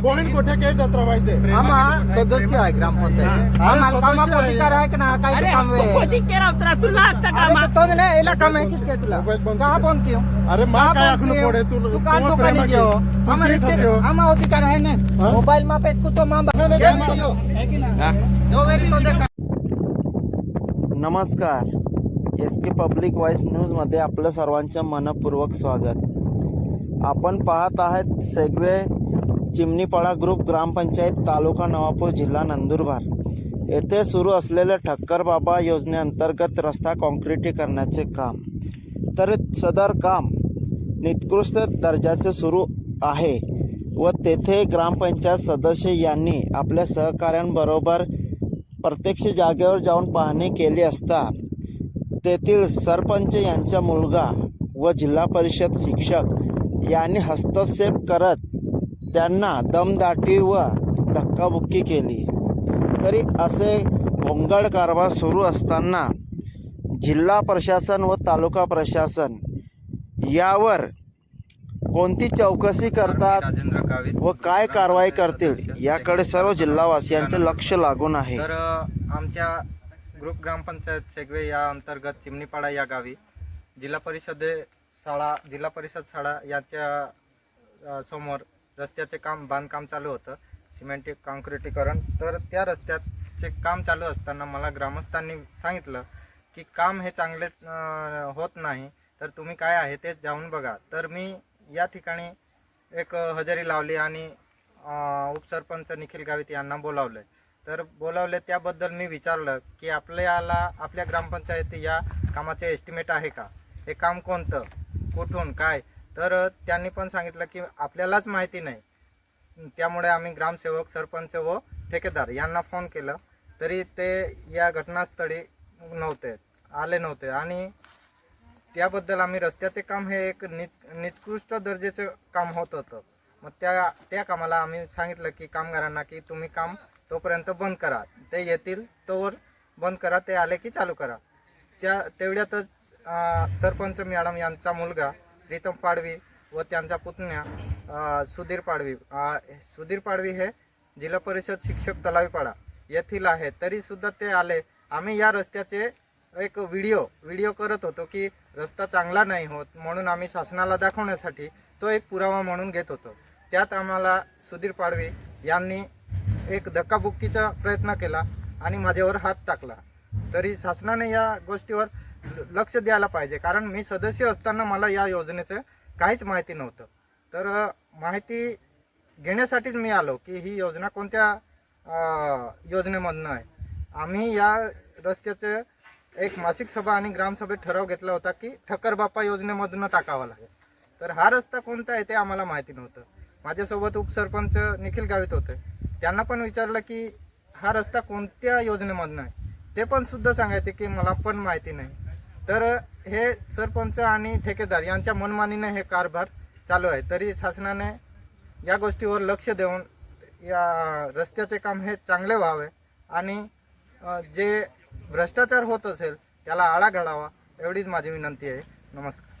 बोहिण कुठे काही जत्रा पाहिजे आम्हा सदस्य आहे ग्रामपंचायत आम्हाला कामात अधिकार आहे की ना काय ते काम आहे तुला तुला आता काम अरे तो नाही याला काम आहे की काय तुला मोबाईल बंद का कर. बंद कियो अरे मार काय आखून पोडे तू तू का तो पाणी कियो आम्हा रिचे आम्हा अधिकार आहे ना હા? मोबाईल मा पे कुतो मा કેમ कियो? જો વેરી તો દેખા નમસ્કાર एस के पब्लिक व्हॉइस न्यूजमध्ये आपलं सर्वांचं मनपूर्वक स्वागत. आपण पाहत आहात सेगवे चिमणीपाडा ग्रुप ग्रामपंचायत तालुका नवापूर जिल्हा नंदुरबार. येथे सुरू असलेल्या ठक्कर बाबा योजनेअंतर्गत रस्ता काँक्रिटीकरणाचे काम. तर सदर काम निकृष्ट दर्जाचे सुरू आहे व तेथे ग्रामपंचायत सदस्य यांनी आपल्या सहकाऱ्यांबरोबर प्रत्यक्ष जागेवर जाऊन पाहणी केली असता तेथील सरपंच यांचा मुलगा व जिल्हा परिषद शिक्षक यांनी हस्तक्षेप करत त्यांना दमदाटी व धक्काबुक्की केली. तरी असे भोंगळ कारभार सुरू असताना जिल्हा प्रशासन व तालुका प्रशासन यावर कोणती चौकशी करतात व काय कारवाई करतील याकडे सर्व जिल्हावासियांचे लक्ष लागून आहे. तर आमच्या ग्रुप ग्रामपंचायत सेगवे या अंतर्गत चिमणीपाडा या गावी जिल्हा परिषदे शाळा जिल्हा परिषद शाळा याच्या समोर रस्त्याचे काम बांधकाम चालू होतं. सिमेंटिक काँक्रिटीकरण. तर त्या रस्त्याचे काम चालू असताना मला ग्रामस्थांनी सांगितलं की काम हे चांगले होत नाही. तर तुम्ही काय आहे ते जाऊन बघा. तर मी या ठिकाणी एक हजेरी लावली आणि उपसरपंच निखिल गावित यांना बोलावलं तर बोलावले त्याबद्दल मी विचारलं की आपल्याला आपल्या ग्रामपंचायती या कामाचे एस्टिमेट आहे का? हे काम कोणतं? कुठून? काय? तर त्यांनी पण सांगितलं की आपल्यालाच माहिती नाही. त्यामुळे आम्ही ग्रामसेवक सरपंच व ठेकेदार यांना फोन केलं. तरी ते या घटनास्थळी नव्हते आले नव्हते. आणि त्याबद्दल आम्ही रस्त्याचे काम हे एक नित निकृष्ट दर्जेचं काम होत होतं. मग त्या त्या कामाला आम्ही सांगितलं की कामगारांना की तुम्ही काम तोपर्यंत बंद करा. ते येतील तोवर बंद करा ते आले की चालू करा. त्या तेवढ्यातच सरपंच मॅडम यांचा मुलगा प्रीतम पाडवी व त्यांचा पुतण्या सुधीर पाडवी सुधीर पाडवी हे जिल्हा परिषद शिक्षक तलावीपाडा येथील आहे तरीसुद्धा ते आले. आम्ही या रस्त्याचे एक व्हिडिओ व्हिडिओ करत होतो की रस्ता चांगला नाही होत म्हणून आम्ही शासनाला दाखवण्यासाठी तो एक पुरावा म्हणून घेत होतो. त्यात आम्हाला सुधीर पाडवी यांनी एक धक्काबुक्कीचा प्रयत्न केला आणि माझ्यावर हात टाकला. तरी शासनाने या गोष्टीवर ल- लक्ष द्यायला पाहिजे. कारण मी सदस्य असताना मला या योजनेचं काहीच माहिती नव्हतं. तर माहिती घेण्यासाठीच मी आलो की ही योजना कोणत्या योजनेमधनं आहे. आम्ही या रस्त्याचं एक मासिक सभा आणि ग्रामसभेत ठराव घेतला होता की ठक्कर बाप्पा योजनेमधनं टाकावा लागेल. तर हा रस्ता कोणता आहे ते आम्हाला माहिती नव्हतं. माझ्यासोबत उपसरपंच निखिल गावित होते. त्यांना पण विचारलं की हा रस्ता कोणत्या योजनेमधनं आहे? ते पण सुद्धा सांगायचे की मला पण माहिती नाही. तर हे सरपंच आणि ठेकेदार यांच्या मनमानीने हे कारभार चालू आहे. तरी शासनाने या गोष्टीवर लक्ष देऊन या रस्त्याचे काम हे चांगले व्हावे आणि जे भ्रष्टाचार होत असेल त्याला आळा घालावा एवढीच माझी विनंती आहे. नमस्कार.